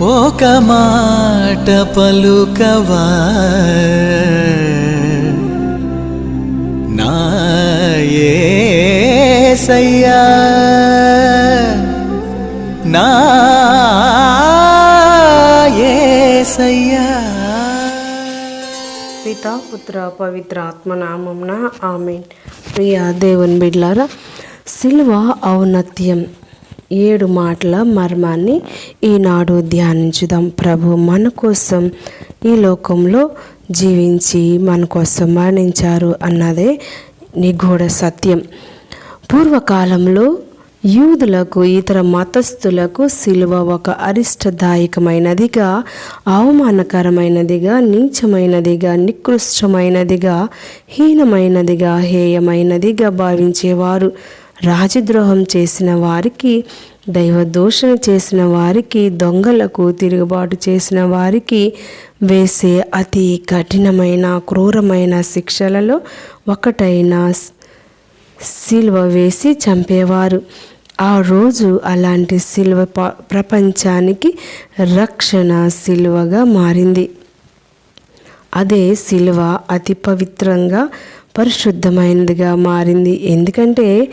ఒక మాట పలుకవా? నా యేసయ్యా నా యేసయ్యా పితా పుత్ర పవిత్ర ఆత్మనామంన ఆమె ప్రియా దేవుని బిడ్లారా సిల్వ ఔన్నత్యం. ఏడు మాటల మర్మాన్ని ఈనాడు ధ్యానించుదాం. ప్రభు మన కోసం ఈ లోకంలో జీవించి మన కోసం మరణించారు అన్నదే నిగూఢ సత్యం. పూర్వకాలంలో యూదులకు ఇతర మతస్థులకు సిలువ ఒక అరిష్టదాయకమైనదిగా అవమానకరమైనదిగా నీచమైనదిగా నికృష్టమైనదిగా హీనమైనదిగా హేయమైనదిగా భావించేవారు. రాజద్రోహం చేసిన వారికి దైవదూషణ చేసిన వారికి దొంగలకు తిరుగుబాటు చేసిన వారికి వేసే అతి కఠినమైన క్రూరమైన శిక్షలలో ఒకటైన సిల్వ వేసి చంపేవారు. ఆ రోజు అలాంటి సిల్వ ప- ప్రపంచానికి రక్షణ సిలువగా మారింది. అదే సిలువ అతి పవిత్రంగా పరిశుద్ధమైనదిగా మారింది. ఎందుకంటే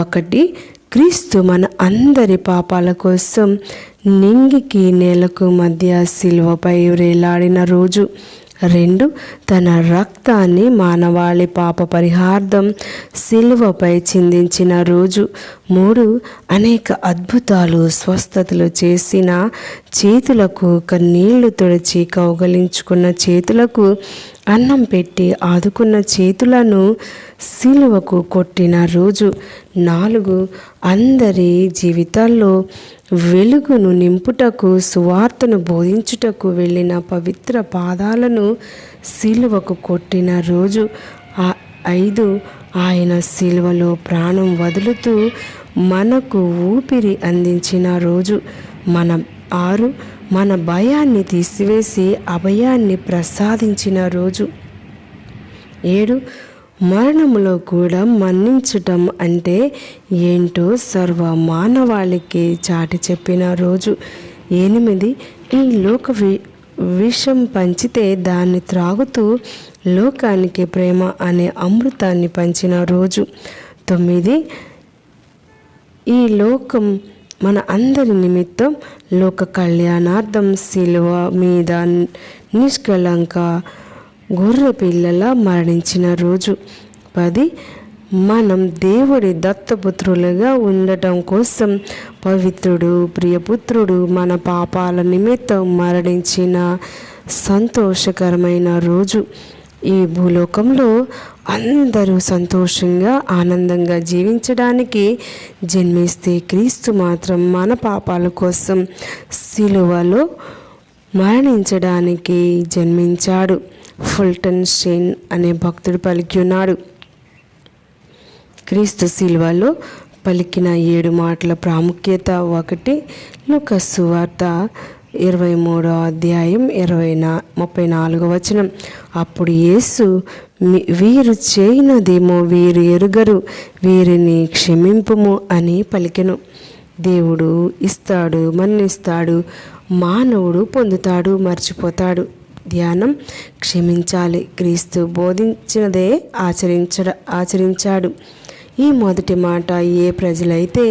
ఒకటి క్రీస్తు మన అందరి పాపాల కోసం నింగికి నేలకు మధ్య సిలువపై వేలాడిన రోజు. రెండు తన రక్తాన్ని మానవాళి పాప పరిహార్థం సిలువపై చిందించిన రోజు. మూడు అనేక అద్భుతాలు స్వస్థతలు చేసిన చేతులకు కన్నీళ్ళు తుడిచి కౌగలించుకున్న చేతులకు అన్నం పెట్టి ఆదుకున్న చేతులను సిలువకు కొట్టిన రోజు నాలుగు అందరి జీవితాల్లో వెలుగును నింపుటకు సువార్తను బోధించుటకు వెళ్ళిన పవిత్ర పాదాలను సిలువకు కొట్టిన రోజు ఆ ఐదు ఆయన సిలువలో ప్రాణం వదులుతూ మనకు ఊపిరి అందించిన రోజు. మనం ఆరు మన భయాన్ని తీసివేసి అభయాన్ని ప్రసాదించిన రోజు. ఏడు మరణంలో కూడా మన్నించటం అంటే ఏంటో సర్వ మానవాళికి చాటి చెప్పిన రోజు. ఎనిమిది ఈ లోక వి విషం పంచితే దాన్ని త్రాగుతూ లోకానికి ప్రేమ అనే అమృతాన్ని పంచిన రోజు. తొమ్మిది ఈ లోకం మన అందరి నిమిత్తం లోక కళ్యాణార్థం శిలువ మీద నిష్కలంక గొర్రె పిల్లల మరణించిన రోజు. పది మనం దేవుడి దత్తపుత్రులుగా ఉండటం కోసం పవిత్రుడు ప్రియపుత్రుడు మన పాపాల నిమిత్తం మరణించిన సంతోషకరమైన రోజు. ఈ భూలోకంలో అందరూ సంతోషంగా ఆనందంగా జీవించడానికి జన్మిస్తే క్రీస్తు మాత్రం మన పాపాల కోసం సిలువలో మరణించడానికి జన్మించాడు. ఫుల్టన్ షేన్ అనే భక్తుడు పలికి ఉన్నాడు. క్రీస్తు శిల్వలో పలికిన ఏడు మాటల ప్రాముఖ్యత ఒకటి లుకస్సు వార్త ఇరవై మూడో అధ్యాయం ఇరవై నా ముప్పై నాలుగో వచనం. అప్పుడు యేసు వీరు చేయనదేమో వీరు ఎరుగరు వీరిని క్షమింపుము అని పలికెను. దేవుడు ఇస్తాడు మన్నిస్తాడు మానవుడు పొందుతాడు మర్చిపోతాడు. ధ్యానం క్షమించాలి క్రీస్తు బోధించినదే ఆచరించడ ఆచరించాడు. ఈ మొదటి మాట ఏ ప్రజలైతే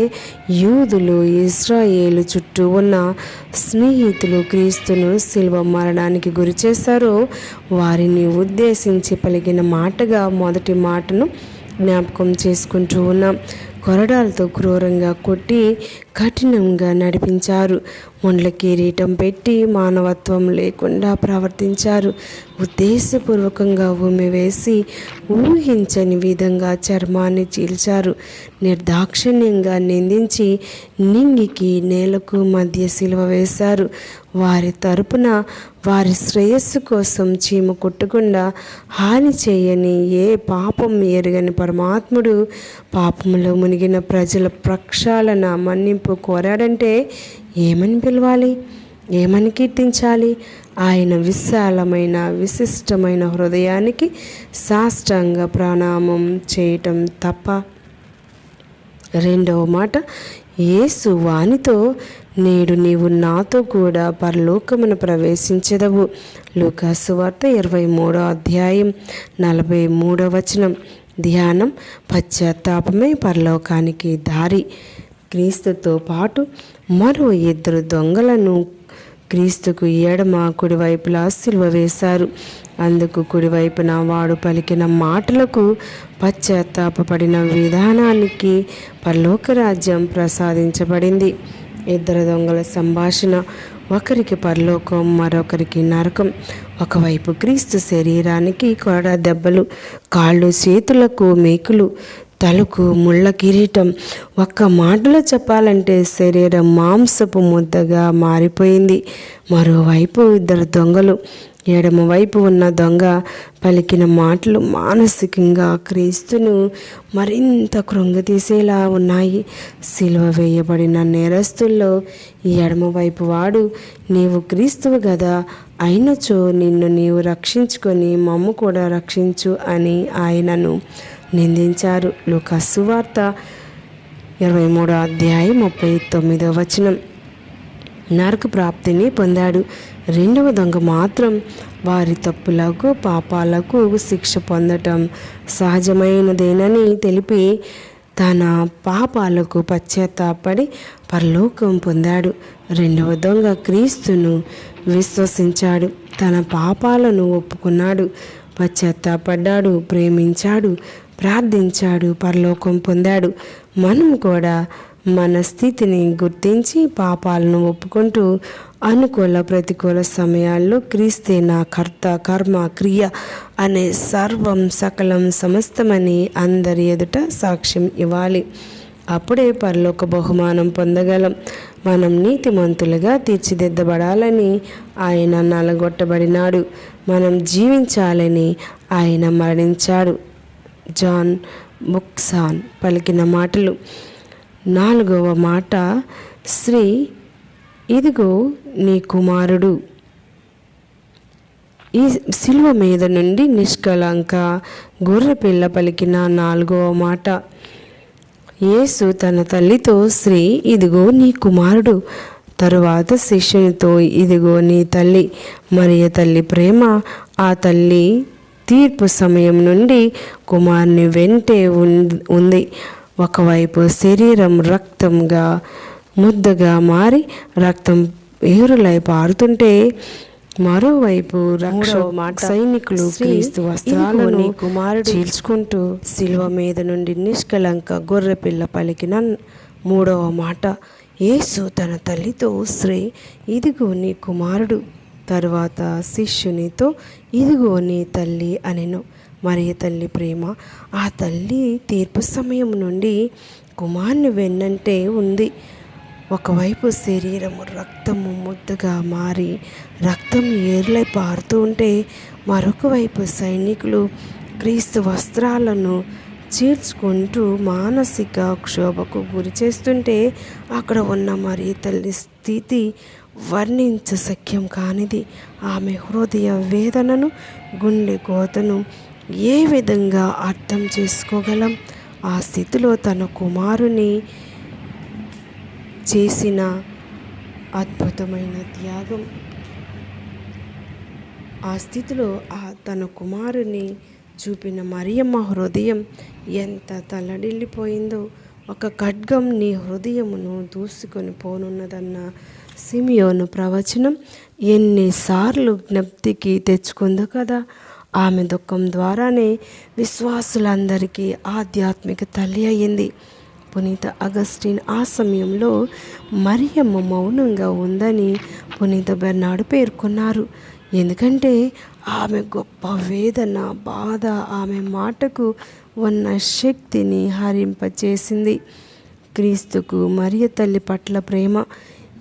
యూదులు ఇస్రాయేలు చుట్టూ ఉన్న స్నేహితులు క్రీస్తును శిల్వ మరణానికి గురి చేశారో వారిని ఉద్దేశించి పలికిన మాటగా మొదటి మాటను జ్ఞాపకం చేసుకుంటూ ఉన్నాం. కొరడాలతో క్రూరంగా కొట్టి కఠినంగా నడిపించారు. ఒండ్ల కిరీటం పెట్టి మానవత్వం లేకుండా ప్రవర్తించారు. ఉద్దేశపూర్వకంగా ఉమె వేసి ఊహించని విధంగా చర్మాన్ని చీల్చారు. నిర్దాక్షిణ్యంగా నిందించి నింగికి నేలకు మధ్య సిలువ వేశారు. వారి తరపున వారి శ్రేయస్సు కోసం చీమ కొట్టకుండా హాని చేయని ఏ పాపం ఎరగని పరమాత్ముడు పాపములో మునిగిన ప్రజల ప్రక్షాళన మన్నింపు కోరాడంటే ఏమని పిలవాలి? ఏమని కీర్తించాలి? ఆయన విశాలమైన విశిష్టమైన హృదయానికి సాష్టాంగ ప్రణామం చేయటం తప్ప. రెండవ మాట యేసు వానితో నేడు నీవు నాతో కూడా పరలోకమును ప్రవేశించదవు. లూకాసు వార్త ఇరవై మూడో అధ్యాయం నలభై మూడో వచనం. ధ్యానం పశ్చాత్తాపమే పరలోకానికి దారి. క్రీస్తుతో పాటు మరో ఇద్దరు దొంగలను క్రీస్తుకు ఎడమ కుడివైపులా సిలువ వేశారు. అందుకు కుడివైపున వాడు పలికిన మాటలకు పశ్చాత్తాపడిన విధానానికి పరలోక రాజ్యం ప్రసాదించబడింది. ఇద్దరు దొంగల సంభాషణ ఒకరికి పరలోకం మరొకరికి నరకం. ఒకవైపు క్రీస్తు శరీరానికి కూడా దెబ్బలు కాళ్ళు చేతులకు మేకులు తలకు ముళ్ళ కిరీటం. ఒక్క మాటలో చెప్పాలంటే శరీరం మాంసపు ముద్దగా మారిపోయింది. మరోవైపు ఇద్దరు దొంగలు. ఎడమవైపు ఉన్న దొంగ పలికిన మాటలు మానసికంగా క్రీస్తును మరింత కృంగతీసేలా ఉన్నాయి. సిలువ వేయబడిన నేరస్తుల్లో ఈ ఎడమవైపు వాడు నీవు క్రీస్తువు కదా అయినచో నిన్ను నీవు రక్షించుకొని మమ్మ కూడా రక్షించు అని ఆయనను నిందించారు. లూకాసు వార్త ఇరవై మూడో అధ్యాయం ముప్పై తొమ్మిదో వచనం. నరక ప్రాప్తిని పొందాడు. రెండవ దొంగ మాత్రం వారి తప్పులకు పాపాలకు శిక్ష పొందటం సహజమైనదేనని తెలిపి తన పాపాలకు పశ్చాత్తాపడి పరలోకం పొందాడు. రెండవ దొంగ క్రీస్తును విశ్వసించాడు. తన పాపాలను ఒప్పుకున్నాడు. పశ్చాత్తాపడ్డాడు ప్రేమించాడు. ప్రార్థించాడు పరలోకం పొందాడు. మనం కూడా మన స్థితిని గుర్తించి పాపాలను ఒప్పుకుంటూ అనుకూల ప్రతికూల సమయాల్లో క్రీస్తే నా కర్త కర్మ క్రియ అనే సర్వం సకలం సమస్తమని అందరి ఎదుట సాక్ష్యం ఇవ్వాలి. అప్పుడే పరలోక బహుమానం పొందగలం. మనం నీతిమంతులుగా తీర్చిదిద్దబడాలని ఆయన నలగొట్టబడినాడు. మనం జీవించాలని ఆయన మరణించాడు. జాన్ బుక్సాన్ పలికిన మాటలు. నాలుగవ మాట శ్రీ ఇదిగో నీ కుమారుడు. ఈ శిలువ మీద నుండి నిష్కలంక గొర్రెపిల్ల పలికిన నాలుగవ మాట. యేసు తన తల్లితో శ్రీ ఇదిగో నీ కుమారుడు. తరువాత శిష్యునితో ఇదిగో నీ తల్లి. మరియ తల్లి ప్రేమ ఆ తల్లి తీర్పు సమయం నుండి కుమారుని వెంటే ఉంది. ఒకవైపు శరీరం రక్తంగా ముద్దగా మారి రక్తం ఏరులై పారుతుంటే మరోవైపు సైనికులు క్రీస్తు వస్త్రాలను కుమారుడు చీల్చుకుంటూ శిలువ మీద నుండి నిష్కలంక గొర్రెపిల్ల పలికిన మూడవ మాట. యేసు తన తల్లితో శ్రీ ఇదిగో నీ కుమారుడు. తరువాత శిష్యునితో ఇదిగో నీ తల్లి అనెను. మరియ తల్లి ప్రేమ ఆ తల్లి తీర్పు సమయం నుండి కుమార్ని వెన్నంటే ఉంది. ఒకవైపు శరీరము రక్తము ముద్దగా మారి రక్తం ఏర్లై పారుతూ ఉంటే మరొక వైపు సైనికులు క్రీస్తు వస్త్రాలను చీర్చుకుంటూ మానసిక క్షోభకు గురి చేస్తుంటే అక్కడ ఉన్న మరి తల్లి స్థితి వర్ణించ సఖ్యం కానిది. ఆమె హృదయ వేదనను గుండె కోతను ఏ విధంగా అర్థం చేసుకోగలం? ఆ స్థితిలో తన కుమారుని చేసిన అద్భుతమైన త్యాగం. ఆ స్థితిలో ఆ తన కుమారుని చూపిన మరియమ్మ హృదయం ఎంత తల్లడిల్లిపోయిందో ఒక ఖడ్గం నీ హృదయమును దూసుకొని పోనున్నదన్న సిమియోను ప్రవచనం ఎన్నిసార్లు జ్ఞప్తికి తెచ్చుకుందో కదా. ఆమె దుఃఖం ద్వారానే విశ్వాసులందరికీ ఆధ్యాత్మిక తల్లి అయ్యింది పునీత అగస్టిన్ ఆ సమయంలో మరియమ్మ మౌనంగా ఉందని పునీత బెర్నాడు పేర్కొన్నారు. ఎందుకంటే ఆమె గొప్ప వేదన బాధ ఆమె మాటకు ఉన్న శక్తిని హరింపచేసింది. క్రీస్తుకు మరియ తల్లి పట్ల ప్రేమ.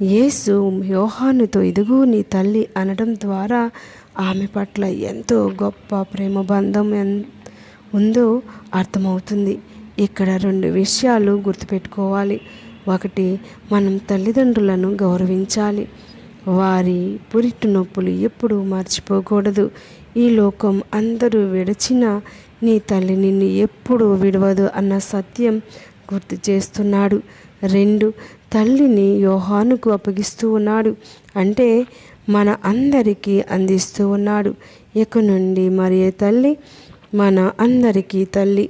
యేసు యోహానుతో ఇదిగో నీ తల్లి అనడం ద్వారా ఆమె పట్ల ఎంతో గొప్ప ప్రేమ బంధం ఉందో అర్థమవుతుంది. ఇక్కడ రెండు విషయాలు గుర్తుపెట్టుకోవాలి. ఒకటి మనం తల్లిదండ్రులను గౌరవించాలి. వారి పురిటి నొప్పులు ఎప్పుడూ మర్చిపోకూడదు. ఈ లోకం అందరూ విడచిన నీ తల్లి నిన్ను ఎప్పుడూ విడవదు అన్న సత్యం గుర్తు చేస్తున్నాడు. రెండు తల్లిని యోహానుకు అప్పగిస్తూ ఉన్నాడు. అంటే మన అందరికీ అందిస్తూ ఉన్నాడు. ఇక నుండి మరే తల్లి? మన అందరికీ తల్లి.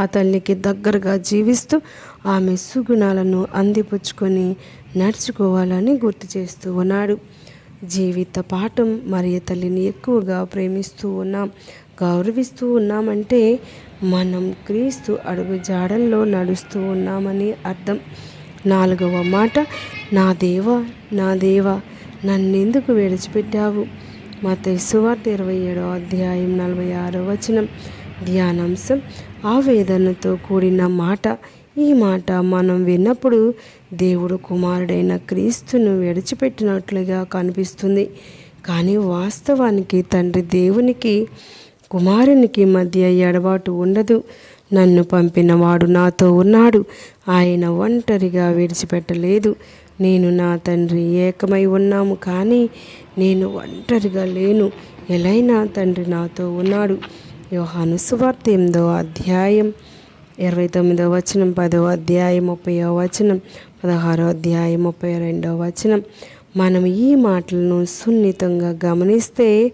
ఆ తల్లికి దగ్గరగా జీవిస్తూ ఆమె సుగుణాలను అందిపుచ్చుకొని నడుచుకోవాలని గుర్తు చేస్తూ ఉన్నాడు. జీవిత పాఠం మరియు తల్లిని ఎక్కువగా ప్రేమిస్తూ ఉన్నాం గౌరవిస్తూ ఉన్నామంటే మనం క్రీస్తు అడుగు జాడల్లో నడుస్తూ ఉన్నామని అర్థం. నాలుగవ మాట నా దేవ నా దేవ నన్నెందుకు విడిచిపెట్టావు? మా సువార్త ఇరవై ఏడో అధ్యాయం నలభై ఆరో వచనం. ధ్యానాంశం ఆవేదనతో కూడిన మాట ఈ మాట మనం విన్నప్పుడు దేవుడు కుమారుడైన క్రీస్తును విడిచిపెట్టినట్లుగా కనిపిస్తుంది. కానీ వాస్తవానికి తండ్రి దేవునికి కుమారునికి మధ్య ఎడబాటు ఉండదు. నన్ను పంపినవాడు నాతో ఉన్నాడు. ఆయన ఒంటరిగా విడిచిపెట్టలేదు. నేను నా తండ్రి ఏకమై ఉన్నాము. కానీ నేను ఒంటరిగా లేను. ఎలైనా తండ్రి నాతో ఉన్నాడు. యోహాను సువార్త ఎనిమిదో అధ్యాయం ఇరవై తొమ్మిదో వచనం పదో అధ్యాయం ముప్పై వచనం. పదహారో అధ్యాయం ముప్పై రెండవ వచనం. మనం ఈ మాటలను సున్నితంగా గమనిస్తే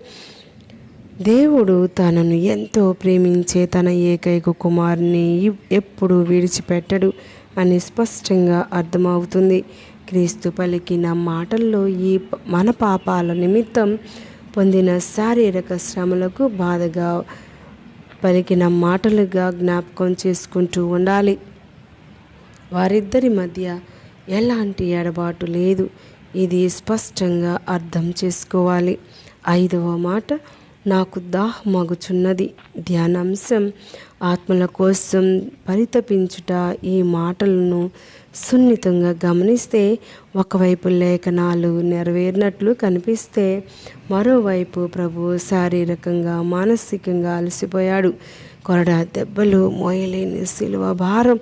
దేవుడు తనను ఎంతో ప్రేమించే తన ఏకైక కుమారుని ఎప్పుడు విడిచిపెట్టడు అని స్పష్టంగా అర్థమవుతుంది. క్రీస్తు పలికిన మాటల్లో ఈ మన పాపాల నిమిత్తం పొందిన శారీరక శ్రమలకు బాధగా పలికిన మాటలుగా జ్ఞాపకం చేసుకుంటూ ఉండాలి. వారిద్దరి మధ్య ఎలాంటి ఎడబాటు లేదు. ఇది స్పష్టంగా అర్థం చేసుకోవాలి. ఐదవ మాట నాకు దాహమగుచున్నది ధ్యానాంశం ఆత్మల కోసం పరితపించుట. ఈ మాటలను సున్నితంగా గమనిస్తే ఒకవైపు లేఖనాలు నెరవేరినట్లు కనిపిస్తే మరోవైపు ప్రభు శారీరకంగా మానసికంగా అలసిపోయాడు. కొరడా దెబ్బలు మోయలేని శిలువ భారం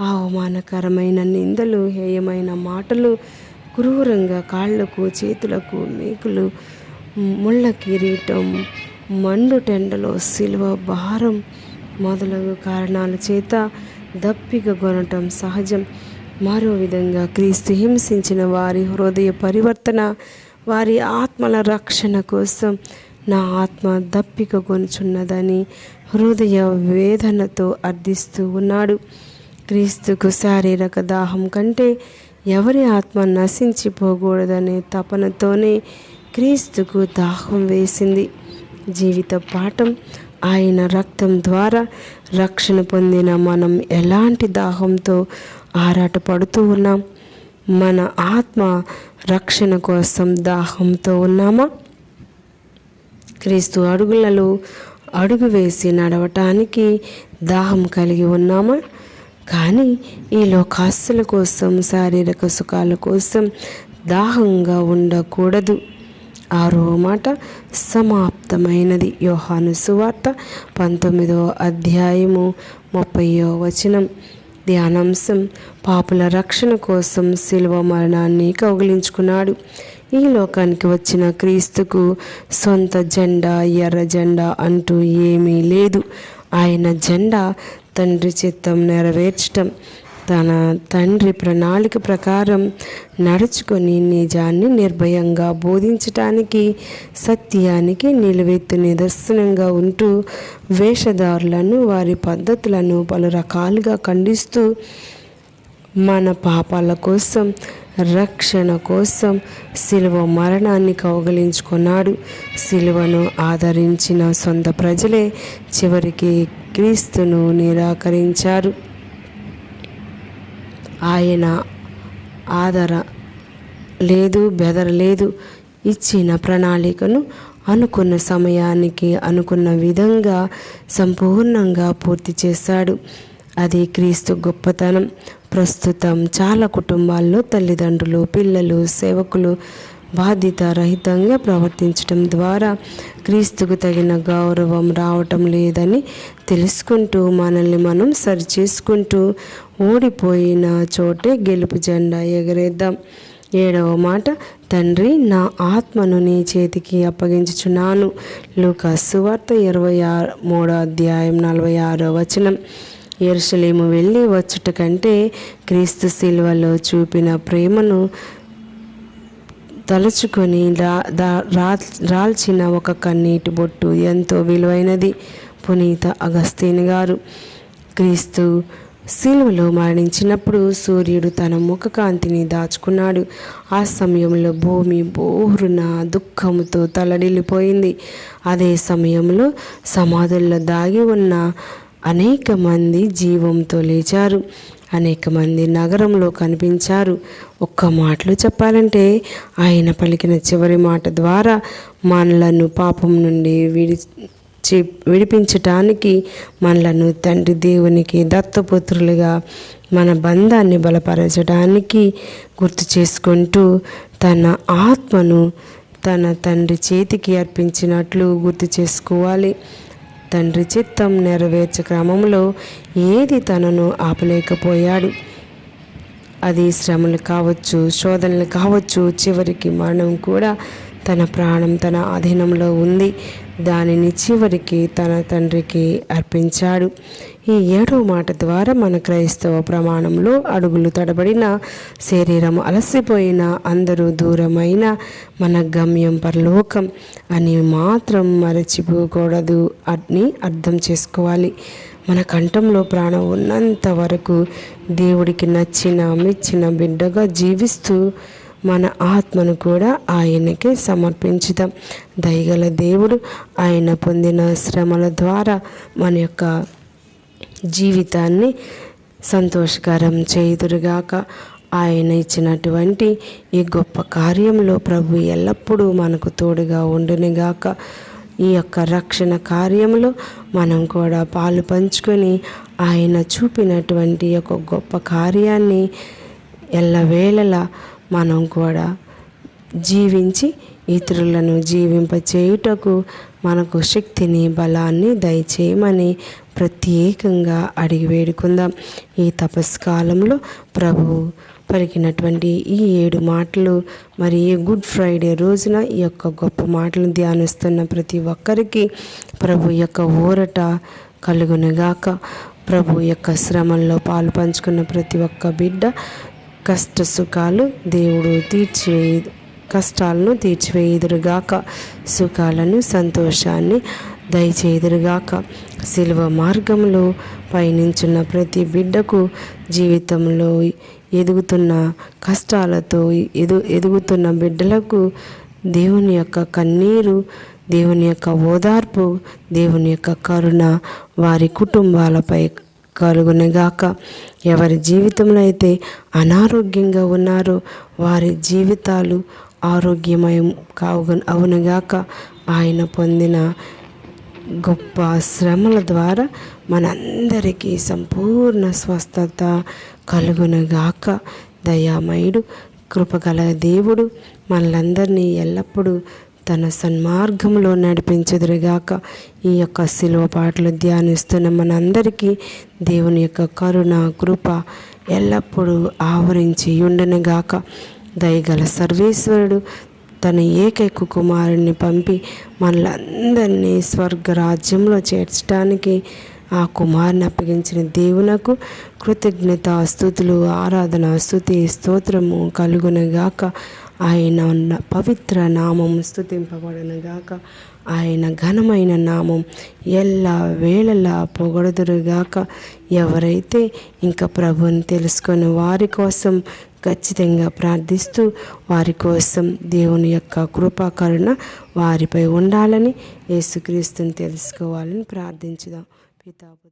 అవమానకరమైన నిందలు హేయమైన మాటలు క్రూరంగా కాళ్ళకు చేతులకు మేకులు ముళ్ళ కిరీటం మండు టెండలో సిలువ భారం మొదలగు కారణాల చేత దప్పిక కొనటం సహజం. మరో విధంగా క్రీస్తు హింసించిన వారి హృదయ పరివర్తన వారి ఆత్మల రక్షణ కోసం నా ఆత్మ దప్పిక కొనుచున్నదని హృదయ వేదనతో అర్థిస్తూ ఉన్నాడు. క్రీస్తుకు శారీరక దాహం కంటే ఎవరి ఆత్మ నశించిపోకూడదనే తపనతోనే క్రీస్తుకు దాహం వేసింది. జీవిత పాఠం ఆయన రక్తం ద్వారా రక్షణ పొందిన మనం ఎలాంటి దాహంతో ఆరాటపడుతూ ఉన్నాం? మన ఆత్మ రక్షణ కోసం దాహంతో ఉన్నామా? క్రీస్తు అడుగులలో అడుగు వేసి నడవటానికి దాహం కలిగి ఉన్నామా? కానీ ఈ లోకాస్తుల కోసం శారీరక సుఖాల కోసం దాహంగా ఉండకూడదు. ఆరో మాట సమాప్తమైనది. యోహాను సువార్త పంతొమ్మిదో అధ్యాయము ముప్పయో వచనం. ధ్యానాంశం పాపుల రక్షణ కోసం శిలువ మరణాన్ని కౌగిలించుకున్నాడు. ఈ లోకానికి వచ్చిన క్రీస్తుకు సొంత జెండా ఎర్ర జెండా అంటూ ఏమీ లేదు. ఆయన జెండా తండ్రి చిత్తం నెరవేర్చటం తన తండ్రి ప్రణాళిక ప్రకారం నడుచుకొని నిజాన్ని నిర్భయంగా బోధించటానికి సత్యానికి నిలువెత్తు నిదర్శనంగా ఉంటూ వేషధారులను వారి పద్ధతులను పలు రకాలుగా ఖండిస్తూ మన పాపాల కోసం రక్షణ కోసం శిలువ మరణాన్ని కౌగలించుకున్నాడు. శిలువను ఆదరించిన సొంత ప్రజలే చివరికి క్రీస్తును నిరాకరించారు. ఆయన ఆదర లేదు బెదరలేదు ఇచ్చిన ప్రణాళికను అనుకున్న సమయానికి అనుకున్న విధంగా సంపూర్ణంగా పూర్తి చేశాడు. అది క్రీస్తు గొప్పతనం. ప్రస్తుతం చాలా కుటుంబాల్లో తల్లిదండ్రులు పిల్లలు సేవకులు బాధ్యత రహితంగా ప్రవర్తించడం ద్వారా క్రీస్తుకు తగిన గౌరవం రావటం లేదని తెలుసుకుంటూ మనల్ని మనం సరిచేసుకుంటూ ఓడిపోయిన చోటే గెలుపు జెండా ఎగరేద్దాం. ఏడవ మాట తండ్రి నా ఆత్మను నీ చేతికి అప్పగించుచున్నాను. లూకాసు వార్త ఇరవై ఆరు మూడో అధ్యాయం నలభై ఆరో వచనం. ఎరుసలేము వెళ్ళి వచ్చుట కంటే క్రీస్తు శిల్వలో చూపిన ప్రేమను తలుచుకొని రా రాల్చిన ఒక కన్నీటి బొట్టు ఎంతో విలువైనది. పునీత అగస్తీన్ గారు క్రీస్తు శిలువలో మరణించినప్పుడు సూర్యుడు తన ముఖ కాంతిని దాచుకున్నాడు. ఆ సమయంలో భూమి బోరున దుఃఖంతో తలడిల్లిపోయింది. అదే సమయంలో సమాధుల్లో దాగి ఉన్న అనేక మంది జీవంతో లేచారు. అనేక మంది నగరంలో కనిపించారు. ఒక్క మాటలో చెప్పాలంటే ఆయన పలికిన చివరి మాట ద్వారా మనలను పాపం నుండి విడి విడిపించటానికి మనలను తండ్రి దేవునికి దత్తపుత్రులుగా మన బంధాన్ని బలపరచడానికి గుర్తు చేసుకుంటూ తన ఆత్మను తన తండ్రి చేతికి అర్పించినట్లు గుర్తు చేసుకోవాలి. తండ్రి చిత్తం నెరవేర్చే క్రమంలో ఏది తనను ఆపలేకపోయాడు. అది శ్రమలు కావచ్చు శోధనలు కావచ్చు చివరికి మరణం కూడా తన ప్రాణం తన అధీనంలో ఉంది. దానిని చివరికి తన తండ్రికి అర్పించాడు. ఈ ఏడవ మాట ద్వారా మన క్రైస్తవ ప్రమాణంలో అడుగులు తడబడిన శరీరం అలసిపోయిన అందరూ దూరమైన మన గమ్యం పరలోకం అని మాత్రం మరచిపోకూడదు అని అర్థం చేసుకోవాలి. మన కంఠంలో ప్రాణం ఉన్నంత వరకు దేవుడికి నచ్చిన మెచ్చిన బిడ్డగా జీవిస్తూ మన ఆత్మను కూడా ఆయనకే సమర్పించుదాం. దయగల దేవుడు ఆయన పొందిన శ్రమల ద్వారా మన యొక్క జీవితాన్ని సంతోషకరం చేయుదురుగాక. ఆయన ఇచ్చినటువంటి ఈ గొప్ప కార్యంలో ప్రభు ఎల్లప్పుడూ మనకు తోడుగా ఉండునిగాక. ఈ యొక్క రక్షణ కార్యంలో మనం కూడా పాలు పంచుకొని ఆయన చూపినటువంటి ఒక గొప్ప కార్యాన్ని ఎల్లవేళలా మనం కూడా జీవించి ఇతరులను జీవింపచేయుటకు మనకు శక్తిని బలాన్ని దయచేయమని ప్రత్యేకంగా అడిగి వేడుకుందాం. ఈ తపస్కాలంలో ప్రభువు పలికినటువంటి ఈ ఏడు మాటలు మరి గుడ్ ఫ్రైడే రోజున ఈ యొక్క గొప్ప మాటలు ధ్యానిస్తున్న ప్రతి ఒక్కరికి ప్రభు యొక్క ఊరట కలుగునుగాక. ప్రభు యొక్క శ్రమంలో పాలు పంచుకున్న ప్రతి ఒక్క బిడ్డ కష్ట సుఖాలు దేవుడు తీర్చివే కష్టాలను తీర్చివేయుదురుగాక. సుఖాలను సంతోషాన్ని దయచేదురుగాక సిలువ మార్గంలో పయనించున్న ప్రతి బిడ్డకు జీవితంలో ఎదుగుతున్న కష్టాలతో ఎదు ఎదుగుతున్న బిడ్డలకు దేవుని యొక్క కన్నీరు దేవుని యొక్క ఓదార్పు దేవుని యొక్క కరుణ వారి కుటుంబాలపై కలుగునగాక ఎవరి జీవితంలో అయితే అనారోగ్యంగా ఉన్నారో వారి జీవితాలు ఆరోగ్యమయం కావు అవునుగాక ఆయన పొందిన గొప్ప శ్రమల ద్వారా మనందరికీ సంపూర్ణ స్వస్థత కలుగునుగాక. దయామయుడు కృపగల దేవుడు మనలందరినీ ఎల్లప్పుడూ తన సన్మార్గంలో నడిపించుదురుగాక. ఈ యొక్క శిలువ పాటలు ధ్యానిస్తున్న మనందరికీ దేవుని యొక్క కరుణ కృప ఎల్లప్పుడూ ఆవరించి ఉండనుగాక. దయగల సర్వేశ్వరుడు తన ఏకైక కుమారుణ్ణి పంపి మనలందరినీ స్వర్గ రాజ్యంలో చేర్చడానికి ఆ కుమారుని అప్పగించిన దేవునకు కృతజ్ఞత స్థుతులు ఆరాధన స్థుతి స్తోత్రము కలుగునగాక. ఆయన ఉన్న పవిత్ర నామం స్థుతింపబడనుగాక. ఆయన ఘనమైన నామం ఎలా వేళలా పొగడదురుగాక. ఎవరైతే ఇంకా ప్రభుని తెలుసుకొని వారి కోసం ఖచ్చితంగా ప్రార్థిస్తూ వారి కోసం దేవుని యొక్క కృపాకరుణ వారిపై ఉండాలని యేసుక్రీస్తుని తెలుసుకోవాలని ప్రార్థించుదాం. పితాపు